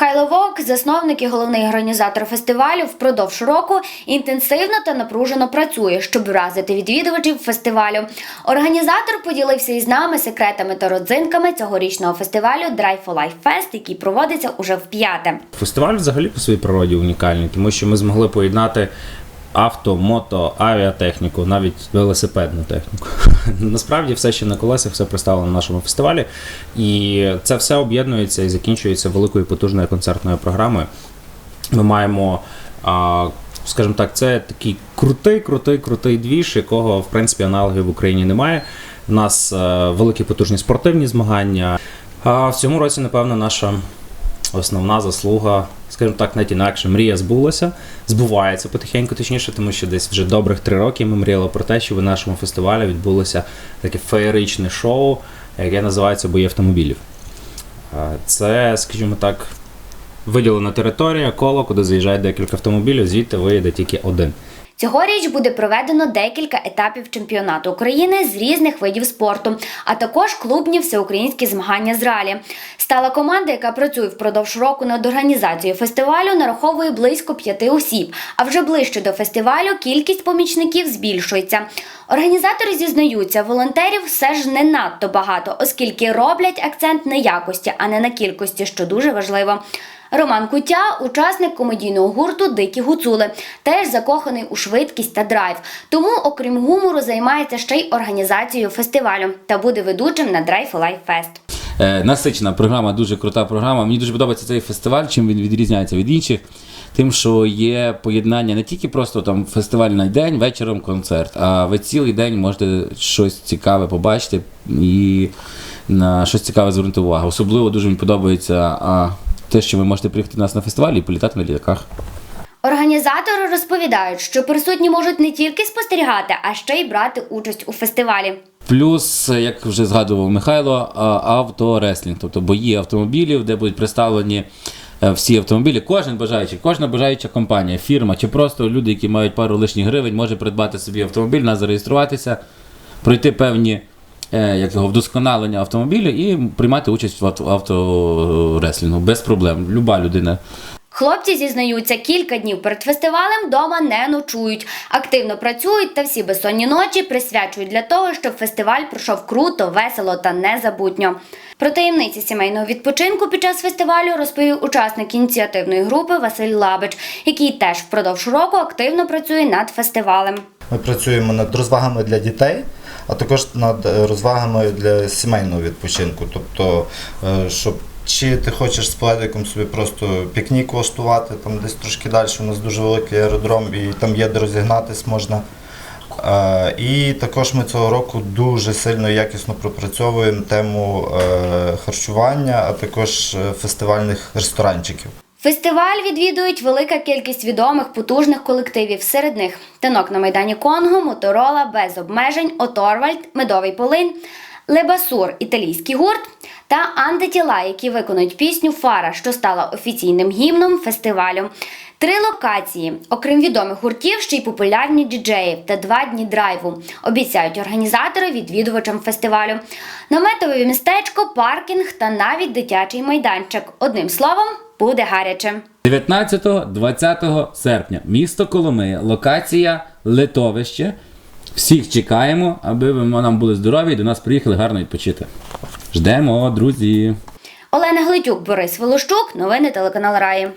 Вок, засновник і головний організатор фестивалю, впродовж року інтенсивно та напружено працює, щоб вразити відвідувачів фестивалю. Організатор поділився із нами секретами та родзинками цьогорічного фестивалю Drive for Life Fest, який проводиться уже в п'яте. Фестиваль взагалі по своїй природі унікальний, тому що ми змогли поєднати авто, мото, авіатехніку, навіть велосипедну техніку. Насправді все ще на колесах, все представлено на нашому фестивалі. І це все об'єднується і закінчується великою потужною концертною програмою. Ми маємо. Скажімо так, це такий крутий, крутий, крутий двіж, якого в принципі аналогів в Україні немає. У нас е, великі потужні спортивні змагання. А в цьому році, напевно, наша основна заслуга, скажімо так, навіть інакше, мрія збулася, збувається потихеньку, точніше, тому що десь вже добрих три роки ми мріяли про те, що в нашому фестивалі відбулося таке феєричне шоу, яке називається Бої автомобілів. Це, скажімо так, виділена територія, коло, куди заїжджає декілька автомобілів, звідти виїде тільки один. Цьогоріч буде проведено декілька етапів чемпіонату України з різних видів спорту, а також клубні всеукраїнські змагання з ралі. Стала команда, яка працює впродовж року над організацією фестивалю, нараховує близько п'яти осіб. А вже ближче до фестивалю кількість помічників збільшується. Організатори зізнаються, волонтерів все ж не надто багато, оскільки роблять акцент на якості, а не на кількості, що дуже важливо. Роман Кутя, учасник комедійного гурту Дикі гуцули, теж закоханий у швидкість та драйв. Тому, окрім гумору, займається ще й організацією фестивалю та буде ведучим на Life Fest. Е, насичена програма, дуже крута програма. Мені дуже подобається цей фестиваль, чим він відрізняється від інших. Тим, що є поєднання не тільки просто там фестивальний день, вечором концерт, а ви цілий день можете щось цікаве побачити і на щось цікаве звернути увагу. Особливо дуже мені подобається те, що ви можете приїхати до нас на фестиваль і політати на літаках. Організатори розповідають, що присутні можуть не тільки спостерігати, а ще й брати участь у фестивалі. Плюс, як вже згадував Михайло, автореслінг, тобто бої автомобілів, де будуть представлені е, всі автомобілі. Кожен бажаючий, кожна бажаюча компанія, фірма чи просто люди, які мають пару лишніх гривень, може придбати собі автомобіль, нас зареєструватися, пройти певні як його, вдосконалення автомобілю і приймати участь в авто- автореслінгу без проблем. Люба людина Хлопці зізнаються, кілька днів перед фестивалем вдома не ночують, активно працюють та всі безсонні ночі присвячують для того, щоб фестиваль пройшов круто, весело та незабутньо. Про таємниці сімейного відпочинку під час фестивалю розповів учасник ініціативної групи Василь Лабич, який теж впродовж року активно працює над фестивалем. Ми працюємо над розвагами для дітей, а також над е, розвагами для сімейного відпочинку. Тобто, е, щоб чи ти хочеш з пледиком собі просто пікнік влаштувати, там десь трошки далі, у нас дуже великий аеродром і там є де розігнатись можна. І також ми цього року дуже сильно якісно пропрацьовуємо тему е, харчування, а також е, фестивальних ресторанчиків. Фестиваль відвідують велика кількість відомих потужних колективів. Серед них танок на майдані Конго, Моторола, без обмежень, Оторвальд, Медовий полин, Лебасур, італійський гурт та антитіла, які виконують пісню Фара, що стала офіційним гімном фестивалю. Три локації, окрім відомих гуртів, ще й популярні діджеї та два дні драйву. Обіцяють організатори відвідувачам фестивалю. Наметове містечко, паркінг та навіть дитячий майданчик. Одним словом, буде гаряче. 19-20 серпня. Місто Коломия, локація Литовище. Всіх чекаємо, аби ви нам були здорові і до нас приїхали гарно відпочити. Ждемо, друзі! Олена Глитюк, Борис Волощук, новини телеканал Раї.